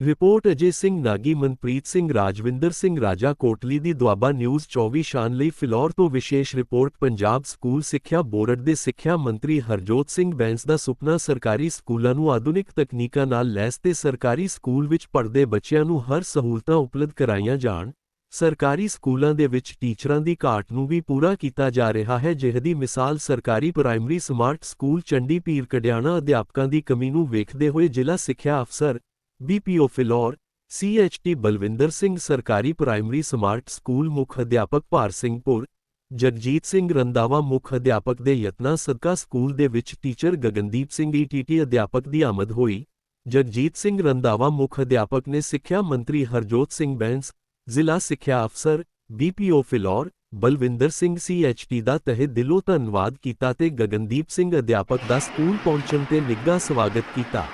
Report Ajay Singh Nagi Manpreet Singh Rajwinder Singh Raja Kotli ਦੀ Doaba news 24 ਸ਼ਾਨ ਲਈ ਫਿਲੌਰ ਤੋਂ ਵਿਸ਼ੇਸ਼ ਰਿਪੋਰਟ ਪੰਜਾਬ ਸਕੂਲ ਸਿੱਖਿਆ ਬੋਰਡ ਦੇ ਸਿੱਖਿਆ ਮੰਤਰੀ ਹਰਜੋਤ ਸਿੰਘ ਬੈਂਸ ਦਾ ਸੁਪਨਾ ਸਰਕਾਰੀ ਸਕੂਲਾਂ ਨੂੰ ਆਧੁਨਿਕ ਤਕਨੀਕਾਂ ਨਾਲ ਲੈਸ ਤੇ ਸਰਕਾਰੀ ਸਕੂਲ ਵਿੱਚ ਪੜ੍ਹਦੇ ਬੱਚਿਆਂ ਨੂੰ ਹਰ ਸਹੂਲਤਾਂ ਉਪਲਬਧ ਕਰਾਈਆਂ ਜਾਣ ਸਰਕਾਰੀ ਸਕੂਲਾਂ ਦੇ ਵਿੱਚ ਟੀਚਰਾਂ ਦੀ ਘਾਟ ਨੂੰ ਵੀ ਪੂਰਾ ਕੀਤਾ ਜਾ ਰਿਹਾ ਹੈ, ਜਿਹਦੀ ਮਿਸਾਲ ਸਰਕਾਰੀ ਪ੍ਰਾਇਮਰੀ ਸਮਾਰਟ ਸਕੂਲ ਚੰਡੀ ਪੀਰ ਕਡਿਆਣਾ ਅਧਿਆਪਕਾਂ ਦੀ ਕਮੀ ਨੂੰ ਵੇਖਦੇ ਹੋਏ ਜ਼ਿਲ੍ਹਾ ਸਿੱਖਿਆ ਅਫਸਰ ਬੀਪੀਓ ਫਿਲੌਰ ਸੀਐਚਟੀ ਬਲਵਿੰਦਰ ਸਿੰਘ, ਸਰਕਾਰੀ ਪ੍ਰਾਇਮਰੀ ਸਮਾਰਟ ਸਕੂਲ ਮੁੱਖ ਅਧਿਆਪਕ ਭਾਰ ਸਿੰਘਪੁਰ ਜਗਜੀਤ ਸਿੰਘ ਰੰਦਾਵਾ ਮੁੱਖ ਅਧਿਆਪਕ ਦੇ ਯਤਨਾਂ ਸਦਕਾ ਸਕੂਲ ਦੇ ਵਿੱਚ ਟੀਚਰ ਗਗਨਦੀਪ ਸਿੰਘ ਈਟੀਟੀ ਅਧਿਆਪਕ ਦੀ ਆਮਦ ਹੋਈ। ਜਗਜੀਤ ਸਿੰਘ ਰੰਦਾਵਾ ਮੁੱਖ ਅਧਿਆਪਕ ਨੇ ਸਿੱਖਿਆ ਮੰਤਰੀ ਹਰਜੋਤ ਸਿੰਘ ਬੈਂਸ ਜ਼ਿਲ੍ਹਾ ਸਿੱਖਿਆ ਅਫਸਰ ਬੀਪੀਓ ਫਿਲੌਰ ਬਲਵਿੰਦਰ ਸਿੰਘ ਸੀਐਚਟੀ ਦਾ ਤਹਿ ਦਿਲੋਂ ਧੰਨਵਾਦ ਕੀਤਾ ਤੇ ਗਗਨਦੀਪ ਸਿੰਘ ਅਧਿਆਪਕ ਦਾ ਸਕੂਲ ਪਹੁੰਚਣ ਤੇ ਨਿੱਘਾ ਸਵਾਗਤ ਕੀਤਾ।